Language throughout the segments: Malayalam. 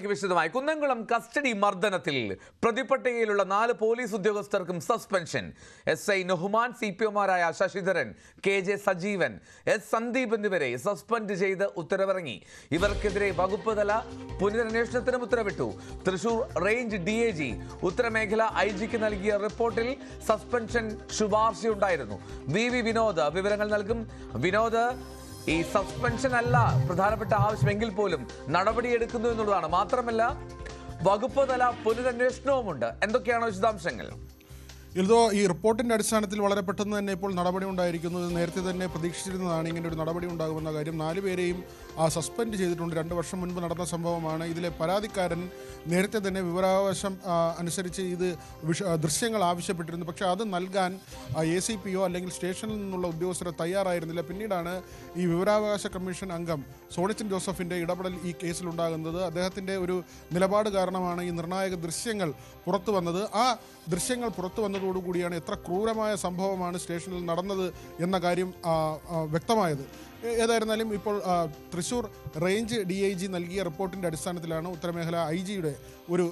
വിശദമായി. കുന്നംകുളം കസ്റ്റഡി മർദ്ദനത്തിൽ പ്രതിപട്ടികയിലുള്ള നാല് പോലീസ് ഉദ്യോഗസ്ഥർക്കും suspension. S I Nahuman C P ഒമാരായ Sasidharan K J Sajeevan S Sandeep എന്നിവരെ സസ്പെൻഡ് ചെയ്ത് ഉത്തരവിറങ്ങി. ഇവർക്കെതിരെ വകുപ്പ് തല പുനരന്വേഷണത്തിനും ഉത്തരവിട്ടു. Thrissur range D A G ഉത്തരമേഖല I ജിക്ക് നൽകിയ റിപ്പോർട്ടിൽ സസ്പെൻഷൻ ശുപാർശയുണ്ടായിരുന്നു. വി വി വിനോദ് വിവരങ്ങൾ നൽകും. വിനോദ് ഈ സസ്പെൻഷൻ അല്ല പ്രധാനപ്പെട്ട ആവശ്യമെങ്കിൽ പോലും നടപടിയെടുക്കുന്നു എന്നുള്ളതാണ്. മാത്രമല്ല വകുപ്പ് തല പുനരന്വേഷണവുമുണ്ട് എന്തൊക്കെയാണ് വിശദാംശങ്ങൾ? ഇതോ ഈ റിപ്പോർട്ടിന്റെ അടിസ്ഥാനത്തിൽ വളരെ പെട്ടെന്ന് തന്നെ ഇപ്പോൾ നടപടി ഉണ്ടായിരിക്കുന്നു. നേരത്തെ തന്നെ പ്രതീക്ഷിച്ചിരുന്നതാണ് ഇങ്ങനെ ഒരു നടപടി ഉണ്ടാകുമെന്ന കാര്യം. നാലുപേരെയും സസ്പെൻഡ് ചെയ്തിട്ടുണ്ട്. രണ്ട് വർഷം മുൻപ് നടന്ന സംഭവമാണ്. ഇതിലെ പരാതിക്കാരൻ നേരത്തെ തന്നെ വിവരാവകാശം അനുസരിച്ച് ഇത് ദൃശ്യങ്ങൾ ആവശ്യപ്പെട്ടിരുന്നു. പക്ഷേ അത് നൽകാൻ എ സി പിയോ അല്ലെങ്കിൽ സ്റ്റേഷനിൽ നിന്നുള്ള ഉദ്യോഗസ്ഥർ തയ്യാറായിരുന്നില്ല. പിന്നീടാണ് ഈ വിവരാവകാശ കമ്മീഷൻ അംഗം സോണിച്ചൻ ജോസഫിന്റെ ഇടപെടൽ ഈ കേസിലുണ്ടാകുന്നത് അദ്ദേഹത്തിന്റെ ഒരു നിലപാട് കാരണമാണ് ഈ നിർണായക ദൃശ്യങ്ങൾ പുറത്തു വന്നത്. ആ ദൃശ്യങ്ങൾ പുറത്തു വന്നതോടുകൂടിയാണ് എത്ര ക്രൂരമായ സംഭവമാണ് സ്റ്റേഷനിൽ നടന്നത് എന്ന കാര്യം വ്യക്തമായത്. ഏതായിരുന്നാലും ഇപ്പോൾ Thrissur range D I G നൽകിയ റിപ്പോർട്ടിന്റെ അടിസ്ഥാനത്തിലാണ് ഉത്തരമേഖല ഐ ജിയുടെ ഒരു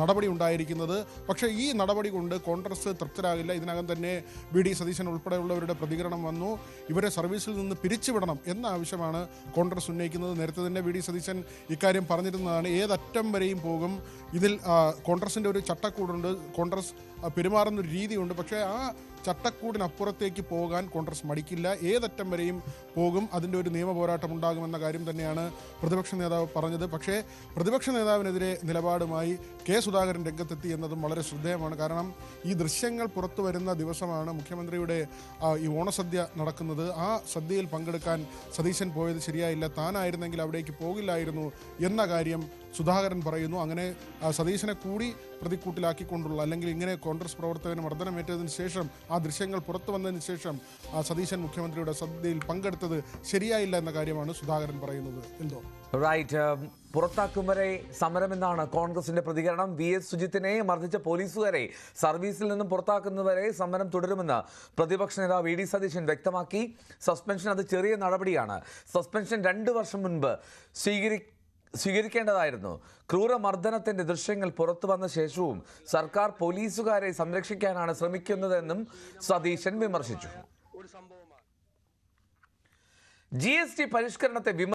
നടപടി ഉണ്ടായിരിക്കുന്നത്. പക്ഷേ ഈ നടപടി കൊണ്ട് കോൺഗ്രസ് തൃപ്തരാകില്ല. ഇതിനകം തന്നെ ബി ഡി സതീശൻ ഉൾപ്പെടെയുള്ളവരുടെ പ്രതികരണം വന്നു. ഇവരെ സർവീസിൽ നിന്ന് പിരിച്ചുവിടണം എന്ന ആവശ്യമാണ് കോൺഗ്രസ് ഉന്നയിക്കുന്നത്. നേരത്തെ തന്നെ ബി ഡി സതീശൻ ഇക്കാര്യം പറഞ്ഞിരുന്നതാണ്. ഏതറ്റം വരെയും പോകും. ഇതിൽ കോൺഗ്രസിന്റെ ഒരു ചട്ടക്കൂടുണ്ട്. കോൺഗ്രസ് പെരുമാറുന്ന ഒരു രീതിയുണ്ട്. പക്ഷേ ആ ചട്ടക്കൂടിനപ്പുറത്തേക്ക് പോകാൻ കോൺഗ്രസ് മടിക്കില്ല. ഏതറ്റം വരെയും പോകും. അതിന്റെ ഒരു നിയമ പോരാട്ടം ഉണ്ടാകുമെന്ന കാര്യം തന്നെയാണ് പ്രതിപക്ഷ നേതാവ് പറഞ്ഞത്. പക്ഷേ പ്രതിപക്ഷ നേതാവിനെതിരെ നിലപാടുമായി കെ സുധാകരൻ രംഗത്തെത്തി എന്നതും വളരെ ശ്രദ്ധേയമാണ്. കാരണം ഈ ദൃശ്യങ്ങൾ പുറത്തു വരുന്ന ദിവസമാണ് മുഖ്യമന്ത്രിയുടെ ഈ ഓണസദ്യ നടക്കുന്നത്. ആ സദ്യയിൽ പങ്കെടുക്കാൻ സതീശൻ പോയത് ശരിയായില്ല. താനായിരുന്നെങ്കിൽ അവിടേക്ക് പോകില്ലായിരുന്നു എന്ന കാര്യം സുധാകരൻ പറയുന്നു അങ്ങനെ സതീശനെ കൂടി പ്രതിക്കൂട്ടിലാക്കിക്കൊണ്ടുള്ള അല്ലെങ്കിൽ ഇങ്ങനെ കോൺഗ്രസ് പ്രവർത്തകന് മർദ്ദനമേറ്റതിന് ശേഷം ആ ദൃശ്യങ്ങൾ പുറത്തു വന്നതിന് ശേഷം സതീശൻ മുഖ്യമന്ത്രിയുടെ സദ്യയിൽ പങ്കെടുത്തത് ശരിയായില്ല എന്ന കാര്യമാണ് സുധാകരൻ പറയുന്നത്. എന്തോ? റൈറ്റ് പുറത്താക്കും വരെ സമരമെന്നാണ് കോൺഗ്രസിന്റെ പ്രതികരണം. വി. എസ്. സുജിത്തിനെ മർദ്ദിച്ച പോലീസുകാരെ സർവീസിൽ നിന്നും പുറത്താക്കുന്നവരെ സമരം തുടരുമെന്ന് പ്രതിപക്ഷ നേതാവ് വി. ഡി. സതീശൻ വ്യക്തമാക്കി. സസ്പെൻഷൻ അത് ചെറിയ നടപടിയാണ്. സസ്പെൻഷൻ രണ്ട് വർഷം മുൻപ് സ്വീകരി സ്വീകരിക്കേണ്ടതായിരുന്നു. ക്രൂരമർദ്ദനത്തിന്റെ ദൃശ്യങ്ങൾ പുറത്തു വന്ന ശേഷവും സർക്കാർ പോലീസുകാരെ സംരക്ഷിക്കാനാണ് ശ്രമിക്കുന്നതെന്നും സതീശൻ വിമർശിച്ചു. G S T പരിഷ്കരണത്തെ